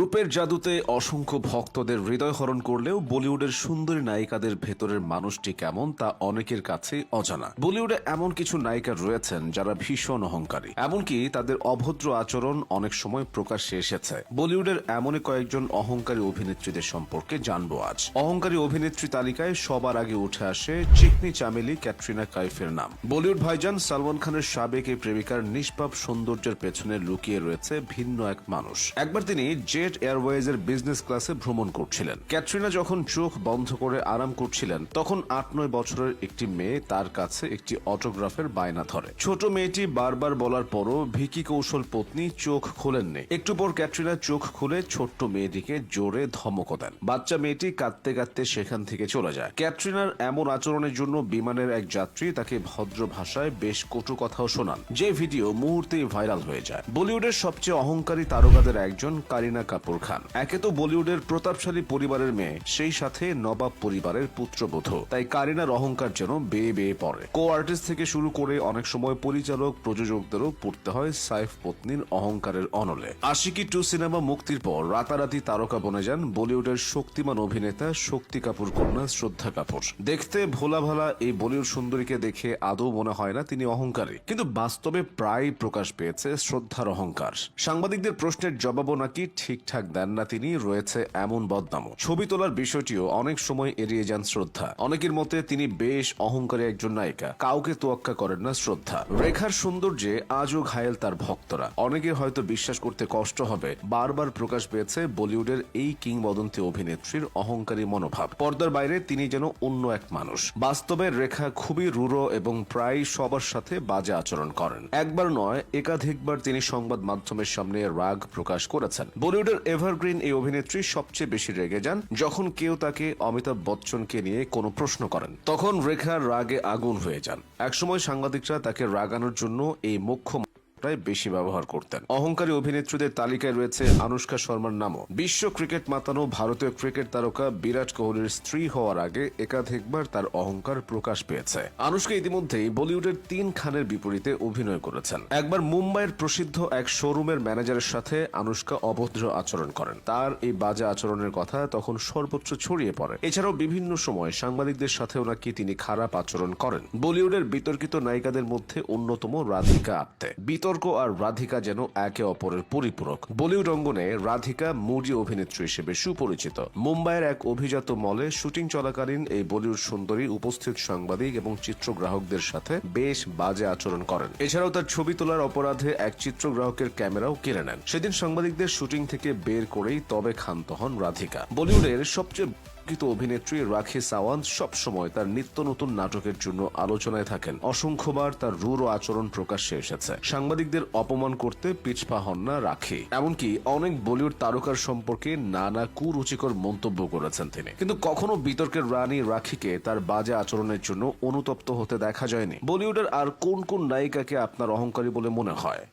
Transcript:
রূপের জাদুতে অসংখ্য ভক্তদের হৃদয় হরণ করলেও বলিউডের সুন্দরী নায়িকাদের ভেতরের মানুষটি কেমন তা অনেকের কাছে অজানা। বলিউডে এমন কিছু নায়িকা রয়েছেন যারা ভীষণ অহংকারী। এমনকি তাদের অভদ্র আচরণ অনেক সময় প্রকাশ্যে এসেছে। বলিউডের এমনই কয়েকজন অহংকারী অভিনেত্রীদের সম্পর্কে জানব আজ। অহংকারী অভিনেত্রী তালিকায় সবার আগে উঠে আসে চিকনি চামেলি ক্যাটরিনা কাইফের নাম। বলিউড ভাইজান সালমান খানের সাবেক এই প্রেমিকার নিষ্পাপ সৌন্দর্যের পেছনে লুকিয়ে রয়েছে ভিন্ন এক মানুষ। একবার তিনি জেট এয়ারওয়েজ এর বিজনেস ক্লাসে ভ্রমণ করছিলেন। ক্যাটরিনা যখন চোখ বন্ধ করে আরাম করছিলেন, তখন আট নয় বছরের একটি মেয়ে তার কাছে একটি অটোগ্রাফের বায়না ধরে। ছোট মেয়েটি বারবার বলার পরও ভিকি কৌশল পত্নী চোখ খোলেননি। একটু পর ক্যাটরিনা চোখ খুলে ছোট্ট মেয়েটিকে জোরে ধমক দেন। বাচ্চা মেয়েটি কাঁদতে কাঁদতে সেখান থেকে চলে যায়। ক্যাটরিনার এমন আচরণের জন্য বিমানের এক যাত্রী তাকে ভদ্র ভাষায় বেশ কটু কথাও শোনান। যে ভিডিও মুহূর্তেই ভাইরাল হয়ে যায়। বলিউডের সবচেয়ে অহংকারী তারকাদের একজন কারিনা কাপুর। খান। একে তো বলিউডের প্রতাপশালী পরিবারের মেয়ে, সেই সাথে নবাব পরিবারের পুত্রবধূ। তাই কারিনার অহংকার যেন বেয়ে বেয়ে পড়ে। কো আর্টিস্ট থেকে শুরু করে অনেক সময় পরিচালক, প্রযোজকদেরও পড়তে হয় সাইফ পত্নীর অহংকারের অনলে। আশিকি টু সিনেমা মুক্তির পর রাতারাতি তারকা বনে যান বলিউডের শক্তিমান অভিনেতা শক্তি কাপুর, কন্যা শ্রদ্ধা কাপুর। দেখতে ভোলা ভালা এই বলিউড সুন্দরীকে দেখে আদৌ মনে হয় না তিনি অহংকারী। কিন্তু বাস্তবে প্রায় প্রকাশ পেয়েছে শ্রদ্ধার অহংকার। সাংবাদিকদের প্রশ্নের জবাবও নাকি ঠিকঠাক দেন না তিনি, রয়েছে এমন বদনামও। ছবি তোলার বিষয়টিও অনেক সময় এড়িয়ে যান শ্রদ্ধা। অনেকের মতে তিনি বেশ অহংকারী একজন নায়িকা। কাউকে তোয়াক্কা করেন না শ্রদ্ধা। রেখার সৌন্দর্যে আজও ঘায়েল তার ভক্তরা। অনেকের হয়তো বিশ্বাস করতে কষ্ট হবে। বারবার প্রকাশ পেয়েছে বলিউডের এই কিংবদন্তি অভিনেত্রীর অহংকারী মনোভাব। পর্দার বাইরে তিনি যেন অন্য এক মানুষ। বাস্তবে রেখা খুবই রূঢ় এবং প্রায় সবার সাথে বাজে আচরণ করেন। একবার নয়, একাধিকবার তিনি সংবাদ মাধ্যমের সামনে রাগ প্রকাশ করেছেন। বলিউডের এভারগ্রিন এই অভিনেত্রী সবচেয়ে বেশি রেগে যান যখন কেউ তাকে অমিতাভ বচ্চনকে নিয়ে কোনো প্রশ্ন করেন। তখন রেখা রাগে আগুন হয়ে যান। একসময় সাংবাদিকরা তাকে রাগানোর জন্য এই মুখ্য প্রায় বেশি ব্যবহার করতেন। অহংকারী অভিনেত্রীদের তালিকায় রয়েছে আনুষ্কা শর্মার নামও। বিশ্ব ক্রিকেট মাতানো ভারতীয় ক্রিকেট তারকা বিরাট কোহলির স্ত্রী হওয়ার আগে একাধিকবার তার অহংকার প্রকাশ পেয়েছে। আনুষ্কা ইতিমধ্যেই বলিউডের তিন খানের বিপরীতে অভিনয় করেছেন। একবার মুম্বাইয়ের প্রসিদ্ধ এক শোরুমের ম্যানেজারের সাথে আনুষ্কা অভদ্র আচরণ করেন। তার এই বাজে আচরণের কথা তখন সর্বোচ্চ ছড়িয়ে পড়ে। এছাড়াও বিভিন্ন সময় সাংবাদিকদের সাথেও নাকি তিনি খারাপ আচরণ করেন। বলিউডের বিতর্কিত নায়িকাদের মধ্যে অন্যতম রাধিকা আপ্তে। বিতর্ক আর রাধিকা যেন একে অপরের পরিপূরক। বলিউড অঙ্গনে রাধিকা মুডি অভিনেত্রী হিসেবে সুপরিচিত। মুম্বাইয়ের এক অভিজাত মলে শুটিং চলাকালীন এই বলিউড সুন্দরী উপস্থিত সাংবাদিক এবং চিত্রগ্রাহকদের সাথে বেশ বাজে আচরণ করেন। এছাড়াও তার ছবি তোলার অপরাধে এক চিত্রগ্রাহকের ক্যামেরাও কেড়ে নেন। সেদিন সাংবাদিকদের শুটিং থেকে বের করেই তবে ক্ষান্ত হন রাধিকা। বলিউডের সবচেয়ে প্রকৃত অভিনেত্রী রাখি সাওয়ান্ত সবসময় তার নিত্য নতুন নাটকের জন্য আলোচনায় থাকেন। অসংখ্যবার তার রূঢ় আচরণ প্রকাশ্যে এসেছে। সাংবাদিকদের অপমান করতে পিছপা হন না রাখি। এমনকি অনেক বলিউড তারকার সম্পর্কে নানা কুরুচিকর মন্তব্য করেছেন তিনি। কিন্তু কখনো বিতর্কের রানী রাখিকে তার বাজে আচরণের জন্য অনুতপ্ত হতে দেখা যায়নি। বলিউডের আর কোন কোন নায়িকাকে আপনার অহংকারী বলে মনে হয়?